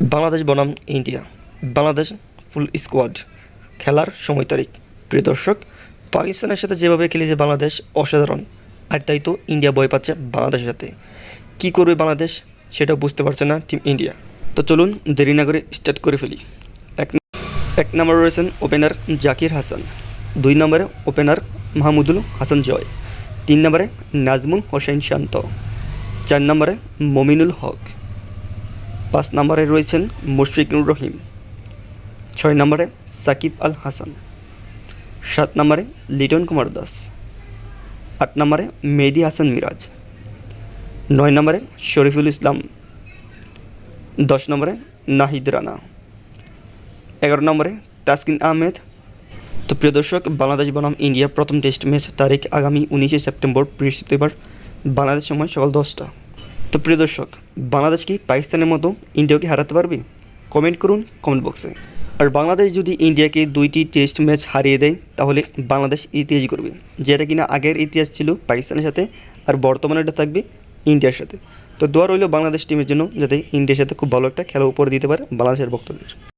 বাংলাদেশ বনাম ইন্ডিয়া। বাংলাদেশ ফুল স্কোয়াড। খেলার সময় তারিখ। প্রিয় দর্শক, পাকিস্তানের সাথে যেভাবে খেলেছে বাংলাদেশ, অসাধারণ। আর তাই তো ইন্ডিয়া বয় পাচ্ছে বাংলাদেশের সাথে। কী করবে বাংলাদেশ, সেটা বুঝতে পারছে না টিম ইন্ডিয়া। তো চলুন দেরি না করে স্টার্ট করে ফেলি। এক এক নম্বরে রয়েছেন ওপেনার জাকির হাসান। দুই নম্বরে ওপেনার মাহমুদুল হাসান জয়। তিন নম্বরে নাজমুল হোসেন শান্ত। চার নম্বরে মমিনুল হক। পাঁচ নম্বরে রয়েছেন মুশফিকুর রহিম, ছয় নম্বরে সাকিব আল হাসান, সাত নম্বরে লিটন কুমার দাস, আট নম্বরে মেহেদি হাসান মিরাজ, নয় নম্বরে শরীফুল ইসলাম, দশ নম্বরে নাহিদ রানা, এগারো নম্বরে তাসকিন আহমেদ। তো প্রিয় দর্শক, বাংলাদেশ বনাম ইন্ডিয়া প্রথম টেস্ট ম্যাচ তারিখ আগামী উনিশে সেপ্টেম্বর বৃহস্পতিবার, বাংলাদেশ সময় সকাল দশটা। তো প্রিয় দর্শক বাংলাদেশ কি পাকিস্তানের মতো ইন্ডিয়াকে হারাতে পারবে? কমেন্ট করুন কমেন্ট বক্সে। আর বাংলাদেশ যদি ইন্ডিয়াকে দুইটি টেস্ট ম্যাচ হারিয়ে দেয়, তাহলে বাংলাদেশ ইতিহাস করবে। যেটা কিনা আগের ইতিহাস ছিল পাকিস্তানের সাথে, আর বর্তমানে এটা থাকবে ইন্ডিয়ার সাথে। তো দোয়া রইল বাংলাদেশ টিমের জন্য, যাতে ইন্ডিয়ার সাথে খুব ভালো একটা খেলা উপরে দিতে পারে বাংলাদেশের ভক্তদের।